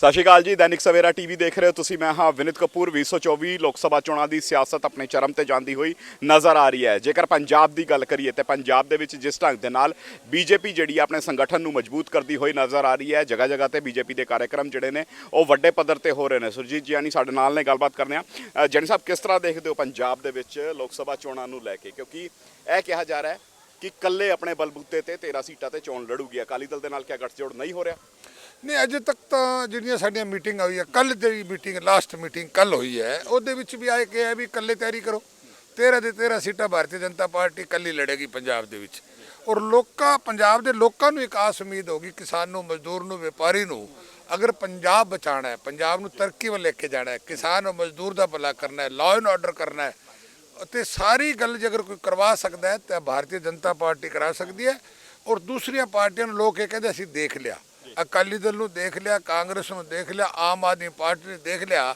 ਸਤਿ ਸ਼੍ਰੀ ਅਕਾਲ ਜੀ, ਦੈਨਿਕ ਸਵੇਰਾ ਟੀਵੀ ਦੇਖ ਰਹੇ ਹੋ ਤੁਸੀਂ। ਮੈਂ ਹਾਂ ਵਿਨਿਤ ਕਪੂਰ। 2024 ਲੋਕ ਸਭਾ ਚੋਣਾਂ ਦੀ ਸਿਆਸਤ ਆਪਣੇ ਚਰਮ ਤੇ ਜਾਂਦੀ ਹੋਈ ਨਜ਼ਰ ਆ ਰਹੀ ਹੈ। ਜੇਕਰ ਪੰਜਾਬ ਦੀ ਗੱਲ ਕਰੀਏ ਤੇ ਪੰਜਾਬ ਦੇ ਵਿੱਚ ਜਿਸ ਢੰਗ ਦੇ ਨਾਲ ਬੀਜੇਪੀ ਜਿਹੜੀ ਹੈ ਆਪਣੇ ਸੰਗਠਨ ਨੂੰ ਮਜ਼ਬੂਤ ਕਰਦੀ ਹੋਈ ਨਜ਼ਰ ਆ ਰਹੀ ਹੈ ਜਗ੍ਹਾ ਜਗ੍ਹਾ ਤੇ ਬੀਜੇਪੀ ਦੇ ਕਾਰਜਕ੍ਰਮ ਜਿਹੜੇ ਨੇ, ਉਹ ਵੱਡੇ ਪੱਧਰ ਤੇ ਹੋ ਰਹੇ ਨੇ। ਸੁਰਜੀਤ ਜੀ ਜਿਆਨੀ ਸਾਡੇ ਨਾਲ ਨੇ, ਗੱਲਬਾਤ ਕਰਨੇ ਆ। ਜੈਨੀ ਸਾਹਿਬ, ਕਿਸ ਤਰ੍ਹਾਂ ਦੇਖਦੇ ਹੋ ਪੰਜਾਬ ਦੇ ਵਿੱਚ ਲੋਕ ਸਭਾ ਚੋਣਾਂ ਨੂੰ ਲੈ ਕੇ? ਕਿਉਂਕਿ ਇਹ ਕਿਹਾ ਜਾ ਰਿਹਾ ਹੈ ਕਿ ਕੱਲੇ ਆਪਣੇ ਬਲਬੂਤੇ ਤੇ 13 ਸੀਟਾਂ ਤੇ ਚੋਣ ਲੜੂਗੀ। ਅਕਾਲੀ ਦਲ ਦੇ ਨਾਲ ਕਿਆ ਗੱਠਜੋੜ ਨਹੀਂ ਹੋ ਰਿਹਾ। ਨਹੀਂ, ਅਜੇ ਤੱਕ ਤਾਂ ਜਿਹੜੀਆਂ ਸਾਡੀਆਂ ਮੀਟਿੰਗ ਹੋਈ ਹੈ ਕੱਲ ਜਿਹੜੀ ਮੀਟਿੰਗ ਲਾਸਟ ਮੀਟਿੰਗ ਕੱਲ ਹੋਈ ਹੈ। ਉਹਦੇ ਵਿੱਚ ਵੀ ਆਏ ਕਿ ਹੈ ਵੀ ਇਕੱਲੇ ਤਿਆਰੀ ਕਰੋ। 13 ਦੇ 13 ਸੀਟਾਂ ਭਾਰਤੀ ਜਨਤਾ ਪਾਰਟੀ ਕੱਲੀ ਲੜੇਗੀ ਪੰਜਾਬ ਦੇ ਵਿੱਚ। ਔਰ ਲੋਕਾਂ, ਪੰਜਾਬ ਦੇ ਲੋਕਾਂ ਨੂੰ ਇੱਕ ਆਸ ਉਮੀਦ ਹੋਗੀ ਕਿਸਾਨ ਨੂੰ ਮਜ਼ਦੂਰ ਨੂੰ, ਵਪਾਰੀ ਨੂੰ, ਅਗਰ ਪੰਜਾਬ ਬਚਾਣਾ ਹੈ, ਪੰਜਾਬ ਨੂੰ ਤਰੱਕੀ ਵੱਲ ਲੈ ਕੇ ਜਾਣਾ ਹੈ, ਕਿਸਾਨ ਔਰ ਮਜ਼ਦੂਰ ਦਾ ਭਲਾ ਕਰਨਾ ਹੈ ਲਾਅ ਐਂਡ ਆਰਡਰ ਕਰਨਾ ਹੈ, ਅਤੇ ਸਾਰੀ ਗੱਲ ਜੇ ਅਗਰ ਕੋਈ ਕਰਵਾ ਸਕਦਾ ਹੈ, ਤਾਂ ਭਾਰਤੀ ਜਨਤਾ ਪਾਰਟੀ ਕਰਾ ਸਕਦੀ ਹੈ। ਔਰ ਦੂਸਰੀਆਂ ਪਾਰਟੀਆਂ ਨੂੰ ਲੋਕ ਇਹ ਕਹਿੰਦੇ, ਅਸੀਂ ਦੇਖ ਲਿਆ। ਅਕਾਲੀ ਦਲ ਨੂੰ ਦੇਖ ਲਿਆ, ਕਾਂਗਰਸ ਨੂੰ ਦੇਖ ਲਿਆ, ਆਮ ਆਦਮੀ ਪਾਰਟੀ ਨੂੰ ਦੇਖ ਲਿਆ।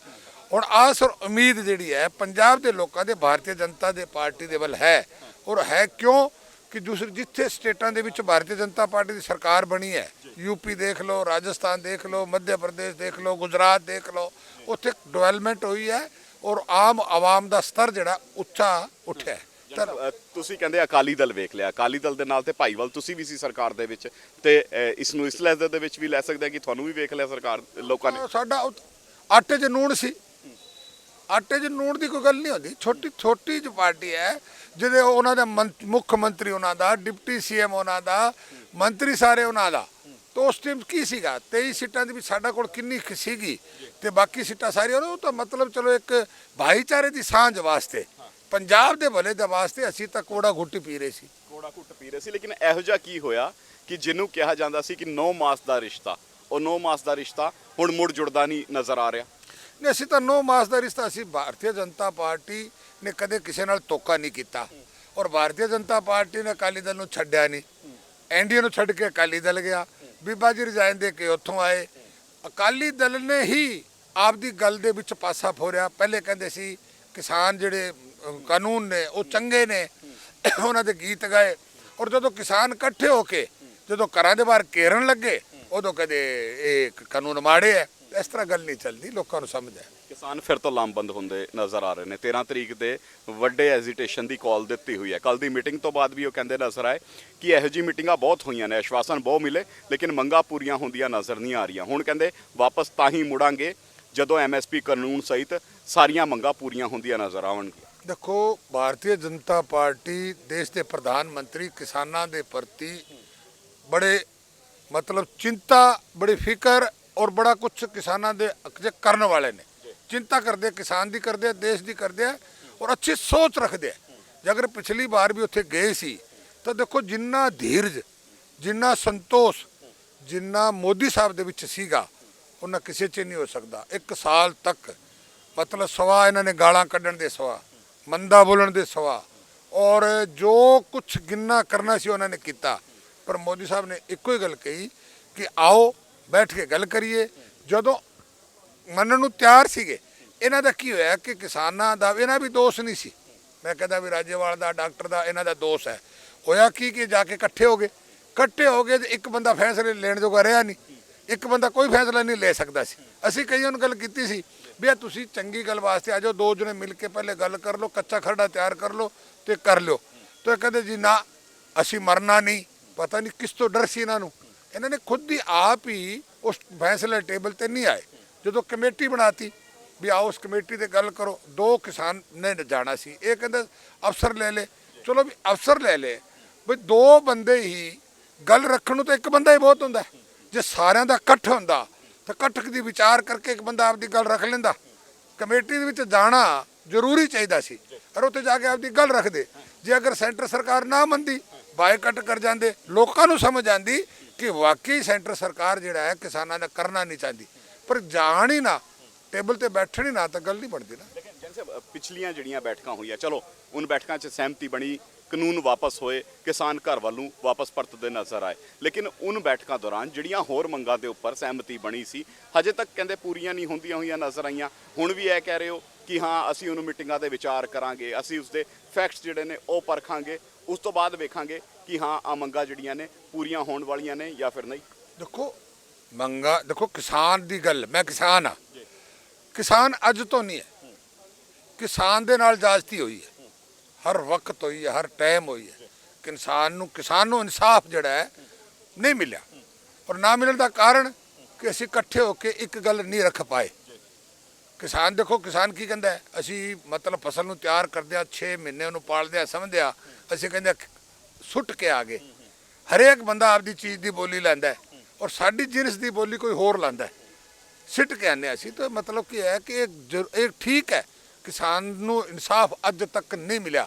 ਹੁਣ ਆਸ ਔਰ ਉਮੀਦ ਜਿਹੜੀ ਹੈ, ਪੰਜਾਬ ਦੇ ਲੋਕਾਂ ਦੇ, ਭਾਰਤੀ ਜਨਤਾ ਦੇ ਪਾਰਟੀ ਦੇ ਵੱਲ ਹੈ। ਔਰ ਹੈ ਕਿਉਂ? ਕਿ ਦੂਸਰੇ ਜਿੱਥੇ ਸਟੇਟਾਂ ਦੇ ਵਿੱਚ ਭਾਰਤੀ ਜਨਤਾ ਪਾਰਟੀ ਦੀ ਸਰਕਾਰ ਬਣੀ ਹੈ ਯੂਪੀ ਦੇਖ ਲਓ, ਰਾਜਸਥਾਨ ਦੇਖ ਲਓ, ਮੱਧ ਪ੍ਰਦੇਸ਼ ਦੇਖ ਲਓ, ਗੁਜਰਾਤ ਦੇਖ ਲਓ, ਉੱਥੇ ਡਿਵੈਲਪਮੈਂਟ ਹੋਈ ਹੈ ਔਰ ਆਮ ਆਵਾਮ ਦਾ ਸਤਰ ਜਿਹੜਾ ਉੱਚਾ ਉੱਠਿਆ ਹੈ ਅ, ਤੁਸੀਂ ਕਹਿੰਦੇ ਅਕਾਲੀ ਦਲ ਵੇਖ ਲਿਆ। ਅਕਾਲੀ ਦਲ ਦੇ ਨਾਲ ਤੇ ਭਾਈਵਾਲ ਤੁਸੀਂ ਵੀ ਸੀ ਸਰਕਾਰ ਦੇ ਵਿੱਚ ਤੇ ਅ, ਇਸ ਨੂੰ ਇਸ ਲਹਿਜ਼ੇ ਦੇ ਵਿੱਚ ਵੀ ਲੈ ਸਕਦੇ ਆ ਕਿ ਤੁਹਾਨੂੰ ਵੀ ਵੇਖ ਲਿਆ ਸਰਕਾਰ ਲੋਕਾਂ ਨੇ? ਸਾਡਾ ਉਹ- ਆਟੇ 'ਚ ਨੂਣ ਸੀ। ਆਟੇ 'ਚ ਨੂਣ ਦੀ ਕੋਈ ਗੱਲ ਨਹੀਂ ਹੁੰਦੀ। ਛੋਟੀ ਛੋਟੀ ਜਿਹੀ ਪਾਰਟੀ ਹੈ ਜਿਹਦੇ ਉਹਨਾਂ ਦਾ ਮੰਤ- ਮੁੱਖ ਮੰਤਰੀ ਉਹਨਾਂ ਦਾ ਡਿਪਟੀ ਸੀਐਮ ਉਹਨਾਂ ਦਾ ਮੰਤਰੀ ਸਾਰੇ ਉਹਨਾਂ ਦਾ। ਤਾਂ ਉਸ ਟਾਈਮ ਕੀ ਸੀਗਾ? 23 ਸੀਟਾਂ ਦੇ ਵਿੱਚ ਸਾਡਾ ਕੋਲ ਕਿੰਨੀ ਕੁ ਸੀਗੀ ਤੇ ਬਾਕੀ ਸੀਟਾਂ ਸਾਰੀਆਂ ਉਹ ਤਾਂ ਮਤਲਬ ਚਲੋ ਇੱਕ ਭਾਈਚਾਰੇ ਦੀ ਸਾਂਝ ਵਾਸਤੇ। ਪੰਜਾਬ ਦੇ ਭਲੇ ਦੇ ਵਾਸਤੇ ਅਸੀਂ ਤਾਂ ਕੋੜਾ ਘੁੱਟ ਪੀ ਰਹੇ ਸੀ। ਕੋੜਾ ਘੁੱਟ ਪੀ ਰਹੇ ਸੀ ਲੇਕਿਨ ਇਹੋ ਜਿਹਾ ਕੀ ਹੋਇਆ ਕਿ ਜਿਹਨੂੰ ਕਿਹਾ ਜਾਂਦਾ ਸੀ ਕਿ 9 ਮਾਸ ਦਾ ਰਿਸ਼ਤਾ ਉਹ 9 ਮਾਸ ਦਾ ਰਿਸ਼ਤਾ ਹੁਣ ਮੁੜ ਜੁੜਦਾ ਨਹੀਂ ਨਜ਼ਰ ਆ ਰਿਹਾ। ਨਹੀਂ ਅਸੀਂ ਤਾਂ ਨੋ ਮਾਸ ਦਾ ਰਿਸ਼ਤਾ ਅਸੀਂ ਭਾਰਤੀ ਜਨਤਾ ਪਾਰਟੀ ਨੇ ਕਦੇ ਕਿਸੇ ਨਾਲ ਧੋਖਾ ਨਹੀਂ ਕੀਤਾ ਔਰ ਭਾਰਤੀ ਜਨਤਾ ਪਾਰਟੀ ਨੇ ਅਕਾਲੀ ਦਲ ਨੂੰ ਛੱਡਿਆ ਨਹੀਂ। ਐਨਡੀਏ ਨੂੰ ਛੱਡ ਕੇ ਅਕਾਲੀ ਦਲ ਗਿਆ। ਬੀਬਾ ਜੀ ਰਿਜ਼ਾਈਨ ਦੇ ਕੇ ਉੱਥੋਂ ਆਏ। ਅਕਾਲੀ ਦਲ ਨੇ ਹੀ ਆਪਦੀ ਗੱਲ ਦੇ ਵਿੱਚ ਪਾਸਾ ਫੋਰਿਆ। ਪਹਿਲੇ ਕਹਿੰਦੇ ਸੀ ਕਿਸਾਨ ਜਿਹੜੇ ਕਾਨੂੰਨ ਨੇ, ਉਹ ਚੰਗੇ ਨੇ, ਉਹਨਾਂ ਦੇ ਗੀਤ ਗਾਏ। ਔਰ ਜਦੋਂ ਕਿਸਾਨ ਇਕੱਠੇ ਹੋ ਕੇ ਜਦੋਂ ਘਰਾਂ ਦੇ ਬਾਹਰ ਘੇਰਨ ਲੱਗੇ, ਉਦੋਂ ਕਦੇ ਇਹ ਕਾਨੂੰਨ ਮਾੜੇ ਹੈ ਇਸ ਤਰ੍ਹਾਂ ਗੱਲ ਨਹੀਂ ਚੱਲਦੀ, ਲੋਕਾਂ ਨੂੰ ਸਮਝ ਹੈ ਕਿਸਾਨ ਫਿਰ ਤੋਂ ਲਾਮਬੰਦ ਹੁੰਦੇ ਨਜ਼ਰ ਆ ਰਹੇ ਨੇ। 13 ਤਰੀਕ ਦੇ ਵੱਡੇ ਐਜੀਟੇਸ਼ਨ ਦੀ ਕਾਲ ਦਿੱਤੀ ਹੋਈ ਹੈ ਕੱਲ ਦੀ ਮੀਟਿੰਗ ਤੋਂ ਬਾਅਦ ਵੀ ਉਹ ਕਹਿੰਦੇ ਨਜ਼ਰ ਆਏ ਕਿ ਇਹੋ ਜਿਹੀ ਮੀਟਿੰਗਾਂ ਬਹੁਤ ਹੋਈਆਂ ਨੇ, ਆਸ਼ਵਾਸਨ ਬਹੁਤ ਮਿਲੇ, ਲੇਕਿਨ ਮੰਗਾਂ ਪੂਰੀਆਂ ਹੁੰਦੀਆਂ ਨਜ਼ਰ ਨਹੀਂ ਆ ਰਹੀਆਂ। ਹੁਣ ਕਹਿੰਦੇ, ਵਾਪਸ ਤਾਂ ਹੀ ਮੁੜਾਂਗੇ ਜਦੋਂ ਐਮਐਸਪੀ ਕਾਨੂੰਨ ਸਹਿਤ ਸਾਰੀਆਂ ਮੰਗਾਂ ਪੂਰੀਆਂ ਹੁੰਦੀਆਂ ਨਜ਼ਰ ਆਉਣਗੀਆਂ। ਦੇਖੋ ਭਾਰਤੀ ਜਨਤਾ ਪਾਰਟੀ ਦੇਸ਼ ਦੇ ਪ੍ਰਧਾਨ ਮੰਤਰੀ ਕਿਸਾਨਾਂ ਦੇ ਪ੍ਰਤੀ ਬੜੇ ਮਤਲਬ ਚਿੰਤਾ ਬੜੀ ਫਿਕਰ ਔਰ ਬੜਾ ਕੁਝ ਕਿਸਾਨਾਂ ਦੇ ਹੱਕ ਕਰਨ ਵਾਲੇ ਨੇ। ਚਿੰਤਾ ਕਰਦੇ ਕਿਸਾਨ ਦੀ ਕਰਦੇ ਆ, ਦੇਸ਼ ਦੀ ਕਰਦੇ ਆ ਔਰ ਅੱਛੀ ਸੋਚ ਰੱਖਦੇ ਆ। ਜੇ ਅਗਰ ਪਿਛਲੀ ਵਾਰ ਵੀ ਉੱਥੇ ਗਏ ਸੀ ਤਾਂ ਦੇਖੋ ਜਿੰਨਾ ਧੀਰਜ ਜਿੰਨਾ ਸੰਤੋਸ਼ ਜਿੰਨਾ ਮੋਦੀ ਸਾਹਿਬ ਦੇ ਵਿੱਚ ਸੀਗਾ ਉਹਨਾਂ ਕਿਸੇ 'ਚ ਨਹੀਂ ਹੋ ਸਕਦਾ। ਇੱਕ ਸਾਲ ਤੱਕ ਮਤਲਬ ਸਵਾ ਇਹਨਾਂ ਨੇ ਗਾਲਾਂ ਕੱਢਣ ਦੇ ਸਵਾ। ਮੰਦਾ ਬੋਲਣ ਦੇ ਸਵਾ। ਔਰ ਜੋ ਕੁਝ ਗਿੰਨਾ ਕਰਨਾ ਸੀ ਉਹਨਾਂ ਨੇ ਕੀਤਾ। ਪਰ ਮੋਦੀ ਸਾਹਿਬ ਨੇ ਇੱਕੋ ਹੀ ਗੱਲ ਕਹੀ ਕਿ ਆਓ, ਬੈਠ ਕੇ ਗੱਲ ਕਰੀਏ। ਜਦੋਂ ਮੰਨਣ ਨੂੰ ਤਿਆਰ ਸੀਗੇ, ਇਹਨਾਂ ਦਾ ਕੀ ਹੋਇਆ ਕਿ ਕਿਸਾਨਾਂ ਦਾ, ਇਹਨਾਂ ਵੀ ਦੋਸ਼ ਨਹੀਂ ਸੀ। ਮੈਂ ਕਹਿੰਦਾ ਵੀ ਰਾਜੇਵਾਲ ਦਾ, ਡਾਕਟਰ ਦਾ, ਇਹਨਾਂ ਦਾ ਦੋਸ਼ ਹੈ। ਹੋਇਆ ਕੀ ਕਿ ਜਾ ਕੇ ਇਕੱਠੇ ਹੋ ਗਏ। ਇਕੱਠੇ ਹੋ ਗਏ ਤੇ ਇੱਕ ਬੰਦਾ ਫੈਸਲੇ ਲੈਣ ਜੋਗਾ ਰਿਹਾ ਨਹੀਂ। ਇੱਕ ਬੰਦਾ ਕੋਈ ਫੈਸਲਾ ਨਹੀਂ ਲੈ ਸਕਦਾ ਸੀ। ਅਸੀਂ ਕਈਆਂ ਨੂੰ ਗੱਲ ਕੀਤੀ ਸੀ ਵੀ ਆ ਤੁਸੀਂ ਚੰਗੀ ਗੱਲ ਵਾਸਤੇ ਆ ਜਾਓ, ਦੋ ਜਣੇ ਮਿਲ ਕੇ ਪਹਿਲੇ ਗੱਲ ਕਰ ਲਓ, ਕੱਚਾ ਖਰੜਾ ਤਿਆਰ ਕਰ ਲਓ ਤੇ ਕਰ ਲਿਓ। ਤੇ ਇਹ ਕਹਿੰਦੇ ਜੀ, ਨਾ, ਅਸੀਂ ਮਰਨਾ ਨਹੀਂ। ਪਤਾ ਨਹੀਂ ਕਿਸ ਤੋਂ ਡਰ ਸੀ ਇਹਨਾਂ ਨੂੰ। ਇਹਨਾਂ ਨੇ ਖੁਦ ਹੀ ਆਪ ਹੀ ਉਸ ਫੈਸਲੇ ਟੇਬਲ ਤੇ ਨਹੀਂ ਆਏ। ਜਦੋਂ ਕਮੇਟੀ ਬਣਾਤੀ ਵੀ ਆਓ ਉਸ ਕਮੇਟੀ ਤੇ ਗੱਲ ਕਰੋ, ਦੋ ਕਿਸਾਨ ਨੇ ਜਾਣਾ ਸੀ। ਇਹ ਕਹਿੰਦੇ, ਅਫਸਰ ਲੈ ਲੈ ਚਲੋ ਵੀ ਅਫਸਰ ਲੈ ਲੈ ਵੀ ਦੋ ਬੰਦੇ ਹੀ ਗੱਲ ਰੱਖਣ ਨੂੰ ਤਾਂ ਇੱਕ ਬੰਦਾ ਹੀ ਬਹੁਤ ਹੁੰਦਾ। ਜੇ ਸਾਰਿਆਂ ਦਾ ਇਕੱਠ ਹੁੰਦਾ ਤਾਂ ਇਕੱਠ ਦੀ ਵਿਚਾਰ ਕਰਕੇ ਇੱਕ ਬੰਦਾ ਆਪਦੀ ਗੱਲ ਰੱਖ ਲੈਂਦਾ। ਕਮੇਟੀ ਦੇ ਵਿੱਚ ਜਾਣਾ ਜ਼ਰੂਰੀ ਚਾਹੀਦਾ ਸੀ ਔਰ ਉੱਥੇ ਜਾ ਕੇ ਆਪਦੀ ਗੱਲ ਰੱਖਦੇ। ਜੇ ਅਗਰ ਸੈਂਟਰ ਸਰਕਾਰ ਨਾ ਮੰਨਦੀ ਬਾਈਕਾਟ ਕਰ ਜਾਂਦੇ ਲੋਕਾਂ ਨੂੰ ਸਮਝ ਆਂਦੀ ਕਿ ਵਾਕਈ ਸੈਂਟਰ ਸਰਕਾਰ ਜਿਹੜਾ ਹੈ ਕਿਸਾਨਾਂ ਦਾ ਕਰਨਾ ਨਹੀਂ ਚਾਹੁੰਦੀ। ਪਰ ਜਾਣ ਹੀ ਨਾ ਟੇਬਲ ਤੇ ਬੈਠਣ ਹੀ ਨਾ ਤਾਂ ਗੱਲ ਨਹੀਂ ਬਣਦੀ ਨਾ। ਲੇਕਿਨ ਜੈਸੇ ਅ, ਪਿਛਲੀਆਂ ਜਿਹੜੀਆਂ ਬੈਠਕਾਂ ਹੋਈਆਂ ਚਲੋ ਉਨ ਬੈਠਕਾਂ 'ਚ ਸਹਿਮਤੀ ਬਣੀ ਕਾਨੂੰਨ ਵਾਪਸ ਹੋਏ ਕਿਸਾਨ ਘਰ ਵੱਲ ਵਾਪਸ ਪਰਤਦੇ ਨਜ਼ਰ ਆਏ। ਲੇਕਿਨ ਉਨ ਬੈਠਕਾਂ ਦੌਰਾਨ ਜਿਹੜੀਆਂ ਹੋਰ ਮੰਗਾਂ ਦੇ ਉੱਪਰ ਸਹਿਮਤੀ ਬਣੀ ਸੀ ਹਜੇ ਤੱਕ ਕਹਿੰਦੇ ਪੂਰੀਆਂ ਨਹੀਂ ਹੁੰਦੀਆਂ ਹੋਈਆਂ ਨਜ਼ਰ ਆਈਆਂ। ਹੁਣ ਵੀ ਇਹ ਕਹਿ ਰਹੇ ਹੋ ਕਿ ਹਾਂ ਅਸੀਂ ਉਹਨੂੰ ਮੀਟਿੰਗਾਂ ਦੇ ਵਿਚਾਰ ਕਰਾਂਗੇ ਅਸੀਂ ਉਸਦੇ ਫੈਕਟਸ ਜਿਹੜੇ ਨੇ ਉਹ ਪਰਖਾਂਗੇ ਉਸ ਤੋਂ ਬਾਅਦ ਵੇਖਾਂਗੇ ਕਿ ਹਾਂ ਆ ਮੰਗਾਂ ਜਿਹੜੀਆਂ ਨੇ ਪੂਰੀਆਂ ਹੋਣ ਵਾਲੀਆਂ ਨੇ ਜਾਂ ਫਿਰ ਨਹੀਂ। ਦੇਖੋ ਮੰਗਾ ਦੇਖੋ ਕਿਸਾਨ ਦੀ ਗੱਲ ਮੈਂ ਕਿਸਾਨ ਆ ਕਿਸਾਨ ਅੱਜ ਤੋਂ ਨਹੀਂ ਹੈ। ਕਿਸਾਨ ਦੇ ਨਾਲ ਜਾਜ਼ਤੀ ਹੋਈ ਹੈ। ਹਰ ਵਕਤ ਹੋਈ ਹੈ, ਹਰ ਟਾਈਮ ਹੋਈ ਹੈ ਕਿ ਇਨਸਾਨ ਨੂੰ, ਕਿਸਾਨ ਨੂੰ ਇਨਸਾਫ ਜਿਹੜਾ ਹੈ ਨਹੀਂ ਮਿਲਿਆ। ਔਰ ਨਾ ਮਿਲਣ ਦਾ ਕਾਰਨ ਕਿ ਅਸੀਂ ਇਕੱਠੇ ਹੋ ਕੇ ਇੱਕ ਗੱਲ ਨਹੀਂ ਰੱਖ ਪਾਏ। ਕਿਸਾਨ ਦੇਖੋ, ਕਿਸਾਨ ਕੀ ਕਹਿੰਦਾ ਅਸੀਂ ਮਤਲਬ ਫਸਲ ਨੂੰ ਤਿਆਰ ਕਰਦੇ ਆ 6 ਮਹੀਨੇ ਉਹਨੂੰ ਪਾਲਦੇ ਆ ਸਮਝਦੇ ਆ ਅਸੀਂ ਕਹਿੰਦੇ ਸੁੱਟ ਕੇ ਆ ਗਏ। ਹਰੇਕ ਬੰਦਾ ਆਪਦੀ ਚੀਜ਼ ਦੀ ਬੋਲੀ ਲੈਂਦਾ ਔਰ ਸਾਡੀ ਜਿਨਸ ਦੀ ਬੋਲੀ ਕੋਈ ਹੋਰ ਲੈਂਦਾ ਹੈ। ਸਿੱਟ ਕੇ ਆਨੇ ਅਸੀਂ ਤਾਂ ਮਤਲਬ ਕੀ ਹੈ ਕਿ ਇਹ ਜ਼ਰ- ਇਹ ਠੀਕ ਹੈ। ਕਿਸਾਨ ਨੂੰ ਇਨਸਾਫ ਅੱਜ ਤੱਕ ਨਹੀਂ ਮਿਲਿਆ।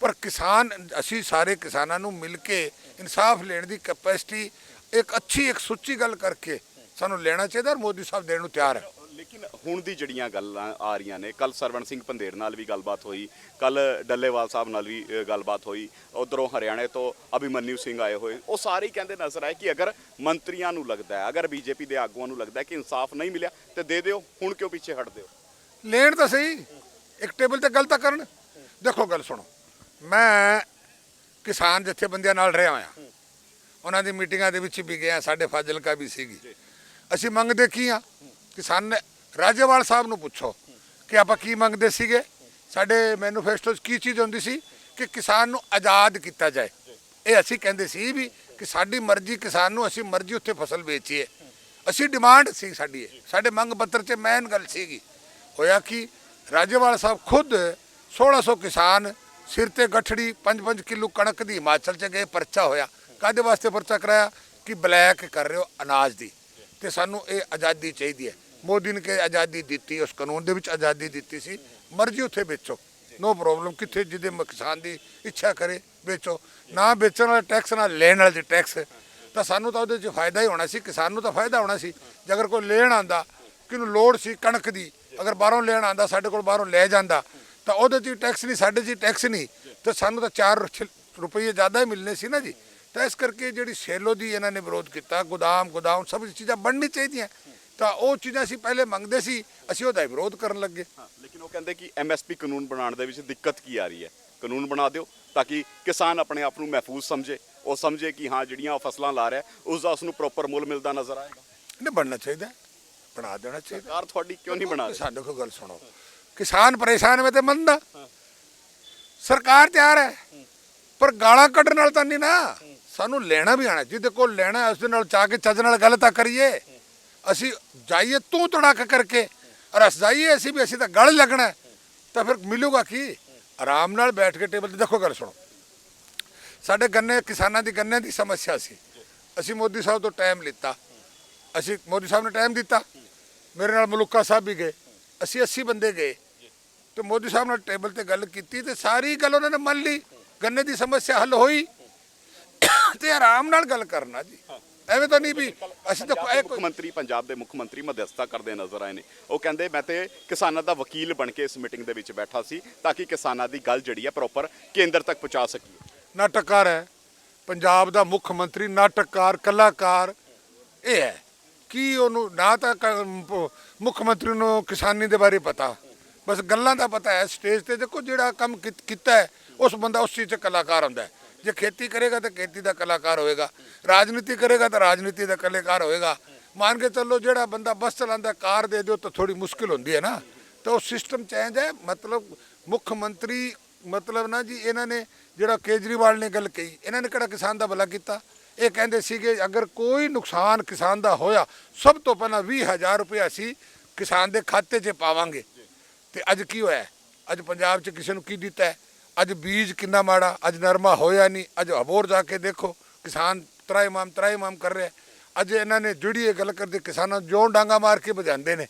ਪਰ ਕਿਸਾਨ ਅਸੀਂ ਸਾਰੇ ਕਿਸਾਨਾਂ ਨੂੰ ਮਿਲ ਕੇ ਇਨਸਾਫ ਲੈਣ ਦੀ ਕੈਪੈਸਿਟੀ ਇੱਕ ਅੱਛੀ ਇੱਕ ਸੁੱਚੀ ਗੱਲ ਕਰਕੇ ਸਾਨੂੰ ਲੈਣਾ ਚਾਹੀਦਾ ਔਰ ਮੋਦੀ ਸਾਹਿਬ ਦੇਣ ਨੂੰ ਤਿਆਰ ਹੈ। ਲੇਕਿਨ ਹੁਣ ਦੀ ਜਿਹੜੀਆਂ ਗੱਲਾਂ ਆ ਰਹੀਆਂ ਨੇ। ਕੱਲ ਸਰਵਣ ਸਿੰਘ ਪੰਧੇਰ ਨਾਲ ਵੀ ਗੱਲਬਾਤ ਹੋਈ। ਕੱਲ ਡੱਲੇਵਾਲ ਸਾਹਿਬ ਨਾਲ ਵੀ ਗੱਲਬਾਤ ਹੋਈ। ਉਧਰੋਂ ਹਰਿਆਣੇ ਤੋਂ ਅਭਿਮਨਿਊ ਸਿੰਘ ਆਏ ਹੋਏ। ਉਹ ਸਾਰੇ ਕਹਿੰਦੇ ਨਜ਼ਰ ਆਏ ਕਿ ਅਗਰ ਮੰਤਰੀਆਂ ਨੂੰ ਲੱਗਦਾ ਹੈ ਅਗਰ ਬੀਜੇਪੀ ਦੇ ਆਗੂਆਂ ਨੂੰ ਲੱਗਦਾ ਹੈ ਕਿ ਇਨਸਾਫ ਨਹੀਂ ਮਿਲਿਆ ਤੇ ਦੇ ਦਿਓ। ਹੁਣ ਕਿਉਂ ਪਿੱਛੇ ਹਟਦੇ ਹੋ? ਲੈਣ ਤਾਂ ਸਹੀ। ਇੱਕ ਟੇਬਲ ਤੇ ਗੱਲ ਤਾਂ ਕਰਨ। ਦੇਖੋ ਗੱਲ ਸੁਣੋ। ਮੈਂ ਕਿਸਾਨ ਜਥੇਬੰਦੀਆਂ ਨਾਲ ਰਿਹਾ ਹੋਇਆ ਉਹਨਾਂ ਦੀ ਮੀਟਿੰਗਾਂ ਦੇ ਵਿੱਚ ਵੀ ਗਿਆ, ਸਾਡੇ ਫਾਜ਼ਿਲਕਾ ਵੀ ਸੀਗੀ। ਅਸੀਂ ਮੰਗਦੇ ਕੀ ਆ ਕਿਸਾਨ ਰਾਜੇਵਾਲ ਸਾਹਿਬ ਨੂੰ ਪੁੱਛੋ ਕਿ ਆਪਾਂ ਕੀ ਮੰਗਦੇ ਸੀਗੇ? ਸਾਡੇ ਮੈਨੂਫੈਸਟੋ 'ਚ ਕੀ ਚੀਜ਼ ਹੁੰਦੀ ਸੀ? ਕਿ ਕਿਸਾਨ ਨੂੰ ਆਜ਼ਾਦ ਕੀਤਾ ਜਾਏ। ਇਹ ਅਸੀਂ ਕਹਿੰਦੇ ਸੀ ਵੀ ਕਿ ਸਾਡੀ ਮਰਜ਼ੀ, ਕਿਸਾਨ ਨੂੰ ਅਸੀਂ ਮਰਜ਼ੀ ਉੱਥੇ ਫਸਲ ਵੇਚੀਏ। ਅਸੀਂ ਡਿਮਾਂਡ ਸੀ ਸਾਡੀ ਸਾਡੇ ਮੰਗ ਪੱਤਰ 'ਚ ਮੈਨ ਗੱਲ ਸੀਗੀ। ਹੋਇਆ ਕਿ? ਰਾਜੇਵਾਲ ਸਾਹਿਬ ਖੁਦ 1600 ਕਿਸਾਨ ਸਿਰ ਤੇ ਗੱਠੜੀ 5-5 ਕਿਲੋ ਕਣਕ ਦੀ ਹਿਮਾਚਲ ਚ ਗਏ, ਪਰਚਾ ਹੋਇਆ। ਕਾਦੇ ਵਾਸਤੇ ਪਰਚਾ ਕਰਾਇਆ? ਕਿ ਬਲੈਕ ਕਰ ਰਹੇ ਹੋ ਅਨਾਜ ਦੀ। ਤੇ ਸਾਨੂੰ ਇਹ ਆਜ਼ਾਦੀ ਚਾਹੀਦੀ ਹੈ। ਮੋਦੀ ਨੇ ਕਿ ਆਜ਼ਾਦੀ ਦਿੱਤੀ, ਉਸ ਕਾਨੂੰਨ ਦੇ ਵਿੱਚ ਆਜ਼ਾਦੀ ਦਿੱਤੀ ਸੀ। ਮਰਜ਼ੀ ਉੱਥੇ ਵੇਚੋ। No problem. ਕਿੱਥੇ ਜਿਹਦੇ ਮ- ਕਿਸਾਨ ਦੀ ਇੱਛਾ ਕਰੇ, ਵੇਚੋ। ਨਾ ਵੇਚਣ ਵਾਲੇ ਟੈਕਸ, ਨਾ ਲੈਣ ਵਾਲੇ ਟੈਕਸ। ਤਾਂ ਸਾਨੂੰ ਤਾਂ ਉਹਦੇ 'ਚ ਫਾਇਦਾ ਹੀ ਹੋਣਾ ਸੀ। ਕਿਸਾਨ ਨੂੰ ਤਾਂ ਫਾਇਦਾ ਹੋਣਾ ਸੀ। ਜੇਕਰ ਕੋਈ ਲੈਣ ਆਂਦਾ ਕਿਨੂੰ ਲੋੜ ਸੀ ਕਣਕ ਦੀ? ਅਗਰ ਬਾਹਰੋਂ ਲੈਣ ਆਂਦਾ ਸਾਡੇ ਕੋਲ ਬਾਹਰੋਂ ਲੈ ਜਾਂਦਾ ਤਾਂ ਉਹਦੇ 'ਚ ਟੈਕਸ ਨਹੀਂ ਸਾਡੇ 'ਚ ਟੈਕਸ ਨਹੀਂ। ਤੇ ਸਾਨੂੰ ਤਾਂ 4 ਰੁਪਏ ਜ਼ਿਆਦਾ ਹੀ ਮਿਲਨੇ ਸੀ ਨਾ ਜੀ। ਤਾਂ ਇਸ ਕਰਕੇ ਜਿਹੜੀ ਸੇਲੋ ਦੀ ਇਹਨਾਂ ਨੇ ਵਿਰੋਧ ਕੀਤਾ ਗੋਦਾਮ ਗੋਦਾਮ ਸਭ ਚੀਜ਼ਾਂ ਬਣਨੀ ਚਾਹੀਦੀਆਂ। ਤਾਂ ਉਹ ਚੀਜ਼ਾਂ ਅਸੀਂ ਪਹਿਲੇ ਮੰਗਦੇ ਸੀ ਅਸੀਂ ਉਹਦਾ ਵਿਰੋਧ ਕਰਨ ਲੱਗੇ। ਲੇਕਿਨ ਉਹ ਕਹਿੰਦੇ ਕਿ ਐਮਐਸਪੀ ਕਾਨੂੰਨ ਬਣਾਉਣ ਦੇ ਵਿੱਚ ਦਿੱਕਤ ਕੀ ਆ ਰਹੀ ਹੈ? ਕਾਨੂੰਨ ਬਣਾ ਦਿਓ ਤਾਂ ਕਿ ਕਿਸਾਨ ਆਪਣੇ ਆਪ ਨੂੰ ਮਹਿਫੂਜ਼ ਸਮਝੇ। ਉਹ ਸਮਝੇ ਕਿ ਹਾਂ ਜਿਹੜੀਆਂ ਫਸਲਾਂ ਲਾ ਰਿਹਾ ਉਸ ਦਾ ਉਸ ਨੂੰ ਪ੍ਰੋਪਰ ਮੁੱਲ ਮਿਲਦਾ ਨਜ਼ਰ ਆਏਗਾ। ਨਹੀਂ ਬਣਨਾ ਚਾਹੀਦਾ। ਬਣਾ ਦੇਣਾ ਚਾਹੀਦਾ। ਸਰਕਾਰ ਤੁਹਾਡੀ ਕਿਉਂ ਨਹੀਂ ਬਣਾ ਰਹੀ? ਸਾਡੇ ਕੋਲ ਗੱਲ ਸੁਣੋ। ਕਿਸਾਨ ਪਰੇਸ਼ਾਨ ਹੋਵੇ ਤੇ ਮੰਨਦਾ। ਸਰਕਾਰ ਤਿਆਰ ਹੈ। ਪਰ ਗਾਲਾਂ ਕੱਢਣ ਨਾਲ ਤਾਂ ਨਹੀਂ ਨਾ। ਸਾਨੂੰ ਲੈਣਾ ਵੀ ਆਣਾ। ਜਿਹਦੇ ਕੋਲ ਲੈਣਾ ਉਸ ਦੇ ਨਾਲ ਚਾ ਕੇ ਚੱਜ ਨਾਲ ਗੱਲ ਤਾਂ ਕਰੀਏ। ਅਸੀਂ ਜਾਈਏ ਤੂੰ ਤੜਾਕ ਕਰਕੇ। ਔਰ ਅਸ ਜਾਈਏ ਅਸੀਂ ਵੀ ਅਸੀਂ ਤਾਂ ਗਲ ਲੱਗਣਾ ਤਾਂ ਫਿਰ ਮਿਲੂਗਾ ਕੀ? ਆਰਾਮ ਨਾਲ ਬੈਠ ਕੇ ਟੇਬਲ ਤੇ ਦੇਖੋ ਗੱਲ ਸੁਣੋ। ਸਾਡੇ ਗੰਨੇ ਕਿਸਾਨਾਂ ਦੀ ਗੰਨੇ ਦੀ ਸਮੱਸਿਆ ਸੀ। ਅਸੀਂ ਮੋਦੀ ਸਾਹਿਬ ਤੋਂ ਟਾਈਮ ਲਿੱਤਾ। ਅਸੀਂ ਮੋਦੀ ਸਾਹਿਬ ਨੇ ਟਾਈਮ ਦਿੱਤਾ। ਮੇਰੇ ਨਾਲ ਮਲੂਕਾ ਸਾਹਿਬ ਵੀ ਗਏ। ਅਸੀਂ 80 ਬੰਦੇ ਗਏ। ਤੇ ਮੋਦੀ ਸਾਹਿਬ ਨਾਲ ਟੇਬਲ ਤੇ ਗੱਲ ਕੀਤੀ ਤੇ ਸਾਰੀ ਗੱਲ ਉਹਨਾਂ ਨੇ ਮੰਨ ਲਈ। ਗੰਨੇ ਦੀ ਸਮੱਸਿਆ ਹੱਲ ਹੋਈ। ਤੇ ਆਰਾਮ ਨਾਲ ਗੱਲ ਕਰਨਾ ਜੀ। ਐਵੇਂ ਤਾਂ ਨਹੀਂ ਵੀ ਅਸੀਂ ਤਾਂ ਇਹ ਮੁੱਖ ਮੰਤਰੀ ਪੰਜਾਬ ਦੇ ਮੁੱਖ ਮੰਤਰੀ ਮਧਿਅਸਥਤਾ ਕਰਦੇ ਨਜ਼ਰ ਆਏ ਨੇ। ਉਹ ਕਹਿੰਦੇ ਮੈਂ ਤੇ ਕਿਸਾਨਾਂ ਦਾ ਵਕੀਲ ਬਣ ਕੇ ਇਸ ਮੀਟਿੰਗ ਦੇ ਵਿੱਚ ਬੈਠਾ ਸੀ ਤਾਂ ਕਿ ਕਿਸਾਨਾਂ ਦੀ ਗੱਲ ਜਿਹੜੀ ਹੈ ਪ੍ਰੋਪਰ ਕੇਂਦਰ ਤੱਕ ਪਹੁੰਚਾ ਸਕੀਏ। ਨਾਟਕਕਾਰ ਹੈ। ਪੰਜਾਬ ਦਾ ਮੁੱਖ ਮੰਤਰੀ ਨਾਟਕਕਾਰ ਕਲਾਕਾਰ। ਇਹ ਹੈ। ਕੀ ਉਹਨੂੰ, ਨਾ ਤਾਂ ਕ- ਪ- ਮੁੱਖ ਮੰਤਰੀ ਨੂੰ ਕਿਸਾਨੀ ਦੇ ਬਾਰੇ ਪਤਾ। ਬਸ ਗੱਲਾਂ ਦਾ ਪਤਾ ਹੈ, ਸਟੇਜ ਤੇ ਦੇਖੋ ਜਿਹੜਾ ਕੰਮ ਕੀ- ਕੀਤਾ ਹੈ, ਉਸ ਬੰਦਾ ਉਸ ਚੀਜ਼ 'ਚ ਕਲਾਕਾਰ ਹੁੰਦਾ ਹੈ। ਜੇ ਖੇਤੀ ਕਰੇਗਾ ਤਾਂ ਖੇਤੀ ਦਾ ਕਲਾਕਾਰ ਹੋਏਗਾ। ਰਾਜਨੀਤੀ ਕਰੇਗਾ ਤਾਂ ਰਾਜਨੀਤੀ ਦਾ ਕਲਾਕਾਰ ਹੋਏਗਾ। ਮੰਨ ਕੇ ਚੱਲੋ ਜਿਹੜਾ ਬੰਦਾ ਬੱਸ ਚਲਾਉਂਦਾ, ਕਾਰ ਦੇ ਦਿਓ ਤਾਂ ਥੋੜੀ ਮੁਸ਼ਕਿਲ ਹੁੰਦੀ ਹੈ ਨਾ। ਤਾਂ ਉਹ ਸਿਸਟਮ ਚੇਂਜ ਹੈ, ਮਤਲਬ ਮੁੱਖ ਮੰਤਰੀ, ਮਤਲਬ ਨਾ ਜੀ ਇਹਨਾਂ ਨੇ ਜਿਹੜਾ ਕੇਜਰੀਵਾਲ ਨੇ ਗੱਲ ਕਹੀ, ਇਹਨਾਂ ਨੇ ਕਿਹੜਾ ਕਿਸਾਨ ਦਾ ਭਲਾ ਕੀਤਾ? ਇਹ ਕਹਿੰਦੇ ਸੀਗੇ, ਅਗਰ ਕੋਈ ਨੁਕਸਾਨ ਕਿਸਾਨ ਦਾ ਹੋਇਆ, ਸਭ ਤੋਂ ਪਹਿਲਾਂ 20000 ਰੁਪਏ ਅਸੀਂ ਕਿਸਾਨ ਦੇ ਖਾਤੇ 'ਚ ਪਾਵਾਂਗੇ। ਤੇ ਅੱਜ ਕੀ ਹੋਇਆ? ਅੱਜ ਪੰਜਾਬ 'ਚ ਕਿਸੇ ਨੂੰ ਕੀ ਦਿੱਤਾ ਅੱਜ ਬੀਜ ਕਿੰਨਾ ਮਾੜਾ? ਅੱਜ ਨਰਮਾ ਹੋਇਆ ਨਹੀਂ। ਅੱਜ ਹਬੋਰ ਜਾ ਕੇ ਦੇਖੋ, ਕਿਸਾਨ ਤਰਾਈਮਾਮ ਤਰਾਈਮਾਮ ਕਰ ਰਿਹਾ ਅੱਜ ਇਹਨਾਂ ਨੇ ਜਿਹੜੀ ਇਹ ਗੱਲ ਕਰਦੇ, ਕਿਸਾਨਾਂ ਨੂੰ ਜਿਉਂ ਡਾਂਗਾ ਮਾਰ ਕੇ ਵਜਾਉਂਦੇ ਨੇ।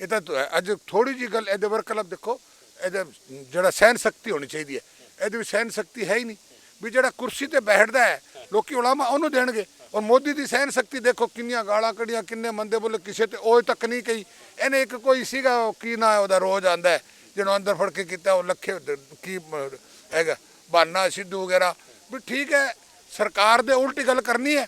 ਇਹ ਤਾਂ ਅੱਜ ਥੋੜੀ ਜੀ ਗੱਲ, ਇਹਦੇ ਵਰਕਲਬ ਦੇਖੋ, ਇਹਦੇ ਜਿਹੜਾ ਸਹਿਨ ਸ਼ਕਤੀ ਹੋਣੀ ਚਾਹੀਦੀ ਹੈ। ਇਹਦੇ ਵਿੱਚ ਸਹਿਨ ਸ਼ਕਤੀ ਹੈ ਹੀ ਨਹੀਂ। ਵੀ ਜਿਹੜਾ ਕੁਰਸੀ ਤੇ ਬੈਠਦਾ ਹੈ ਲੋਕੀ ਉਲਾਮਾ ਉਹਨੂੰ ਦੇਣਗੇ। ਔਰ ਮੋਦੀ ਦੀ ਸਹਿਨ ਸ਼ਕਤੀ ਦੇਖੋ ਕਿੰਨੀਆਂ ਗਾਲਾਂ ਕੱਢੀਆਂ ਕਿੰਨੇ ਮੰਦੇ ਬੋਲੇ ਕਿਸੇ ਤੇ ਉਹ ਤੱਕ ਨਹੀਂ ਕਹੀ। ਇਹਨੇ ਇੱਕ ਕੋਈ ਸੀਗਾ ਕੀ ਨਾ ਉਹਦਾ ਰੋਜ਼ ਆਂਦਾ ਹੈ, ਜਿਹਨੂੰ ਅੰਦਰ ਫੜ ਕੇ ਕੀਤਾ ਉਹ ਲੱਖੇ ਕੀ ਹੈਗਾ ਬਾਨਾ ਸਿੱਧੂ ਵਗੈਰਾ। ਵੀ ਠੀਕ ਹੈ ਸਰਕਾਰ ਦੇ ਉਲਟੀ ਗੱਲ ਕਰਨੀ ਹੈ।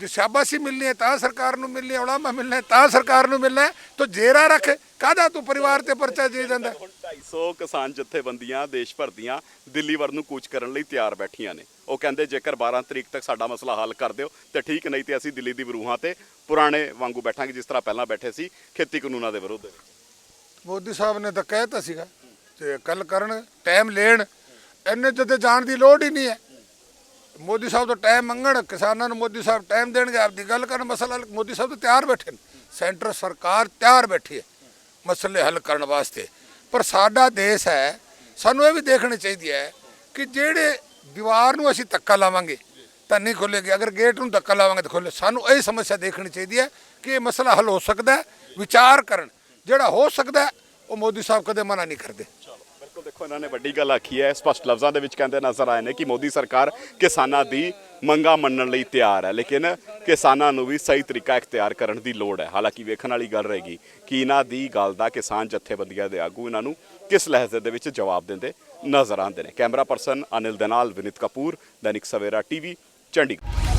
ਜੇ ਸ਼ਾਬਾਸ਼ੀ ਮਿਲਣੀ ਹੈ ਤਾਂ ਸਰਕਾਰ ਨੂੰ ਮਿਲਣੀ ਹੈ ਉਲਾਮਾ ਮਿਲਣਾ ਤਾਂ ਸਰਕਾਰ ਨੂੰ ਮਿਲਣਾ ਹੈ। ਜੇਰਾ ਰੱਖ ਕਾਹਦਾ ਤੂੰ ਪਰਿਵਾਰ ਤੇ ਪਰਚਾ ਦੇ ਜਾਂਦਾ ਹੁਣ 250 ਕਿਸਾਨ ਜਥੇਬੰਦੀਆਂ ਦੇਸ਼ ਭਰ ਦੀਆਂ ਦਿੱਲੀ ਵੱਲ ਨੂੰ ਕੂਚ ਕਰਨ ਲਈ ਤਿਆਰ ਬੈਠੀਆਂ ਨੇ। ਉਹ ਕਹਿੰਦੇ ਜੇਕਰ 12 ਤਰੀਕ ਤੱਕ ਸਾਡਾ ਮਸਲਾ ਹੱਲ ਕਰ ਦਿਓ, ਤੇ ਠੀਕ ਨਹੀਂ ਤੇ ਅਸੀਂ ਦਿੱਲੀ ਦੀ ਬਰੂਹਾਂ ਤੇ ਪੁਰਾਣੇ ਵਾਂਗੂ ਬੈਠਾਂਗੇ ਜਿਸ ਤਰ੍ਹਾਂ ਪਹਿਲਾਂ ਬੈਠੇ ਸੀ, ਖੇਤੀ ਕਾਨੂੰਨਾਂ ਦੇ ਵਿਰੁੱਧ। ਮੋਦੀ ਸਾਹਿਬ ਨੇ ਤਾਂ ਕਹਿਤਾ ਸੀਗਾ, ਤੇ ਕੱਲ ਕਰਨ ਟਾਈਮ ਲੈਣ, ਇੰਨੇ ਜਦੇ ਜਾਣ ਦੀ ਲੋੜ ਹੀ ਨਹੀਂ ਹੈ। ਮੋਦੀ ਸਾਹਿਬ ਤੋਂ ਟਾਈਮ ਮੰਗਣ, ਕਿਸਾਨਾਂ ਨੂੰ ਮੋਦੀ ਸਾਹਿਬ ਟਾਈਮ ਦੇਣਗੇ, ਆਪਦੀ ਗੱਲ ਕਰਨ, ਮਸਲਾ ਮੋਦੀ ਸਾਹਿਬ ਤਾਂ ਤਿਆਰ ਬੈਠੇ ਨੇ, ਸੈਂਟਰ ਸਰਕਾਰ ਤਿਆਰ ਬੈਠੀ ਹੈ ਮਸਲੇ ਹੱਲ ਕਰਨ ਵਾਸਤੇ। ਪਰ ਸਾਡਾ ਦੇਸ਼ ਹੈ, ਸਾਨੂੰ ਇਹ ਵੀ ਦੇਖਣੀ ਚਾਹੀਦੀ ਹੈ ਕਿ ਜਿਹੜੇ ਦੀਵਾਰ ਨੂੰ ਅਸੀਂ ਧੱਕਾ ਲਾਵਾਂਗੇ, ਤਾਂ ਨਹੀਂ ਖੁੱਲੇਗੀ ਅਗਰ ਗੇਟ ਨੂੰ ਧੱਕਾ ਲਾਵਾਂਗੇ ਤਾਂ ਖੁੱਲੇ ਸਾਨੂੰ ਇਹ ਸਮੱਸਿਆ ਦੇਖਣੀ ਚਾਹੀਦੀ ਹੈ ਕਿ ਇਹ ਮਸਲਾ ਹੱਲ ਹੋ ਸਕਦਾ ਵਿਚਾਰ ਕਰਨ। ਜਿਹੜਾ ਹੋ ਸਕਦਾ ਉਹ ਮੋਦੀ ਸਾਹਿਬ ਕਦੇ ਮਨਾ ਨਹੀਂ ਕਰਦੇ। ਬਿਲਕੁਲ ਦੇਖੋ, ਇਹਨਾਂ ਨੇ ਵੱਡੀ ਗੱਲ ਆਖੀ ਹੈ। ਸਪਸ਼ਟ ਲਫ਼ਜ਼ਾਂ ਦੇ ਵਿੱਚ ਕਹਿੰਦੇ ਨਜ਼ਰ ਆਏ ਨੇ ਕਿ ਮੋਦੀ ਸਰਕਾਰ ਕਿਸਾਨਾਂ ਦੀ ਮੰਗਾਂ ਮੰਨਣ ਲਈ ਤਿਆਰ ਹੈ, ਲੇਕਿਨ ਕਿਸਾਨਾਂ ਨੂੰ ਵੀ ਸਹੀ ਤਰੀਕਾ ਇਖਤਿਆਰ ਕਰਨ ਦੀ ਲੋੜ ਹੈ। ਹਾਲਾਂਕਿ ਵੇਖਣ ਵਾਲੀ ਗੱਲ ਰਹੇਗੀ ਕਿ ਇਹਨਾਂ ਦੀ ਗੱਲ ਦਾ ਕਿਸਾਨ ਜਥੇਬੰਦੀਆਂ ਦੇ ਆਗੂ ਇਹਨਾਂ ਨੂੰ ਕਿਸ ਲਹਿਜ਼ੇ ਦੇ ਵਿੱਚ ਜਵਾਬ ਦਿੰਦੇ। ਨਜ਼ਰ ਆਉਂਦੇ ਨੇ। ਕੈਮਰਾ ਪਰਸਨ ਅਨਿਲ ਦੇ ਨਾਲ ਵਿਨਿਤ ਕਪੂਰ ਦੈਨਿਕ ਸਵੇਰਾ ਟੀਵੀ ਚੰਡੀਗੜ੍ਹ।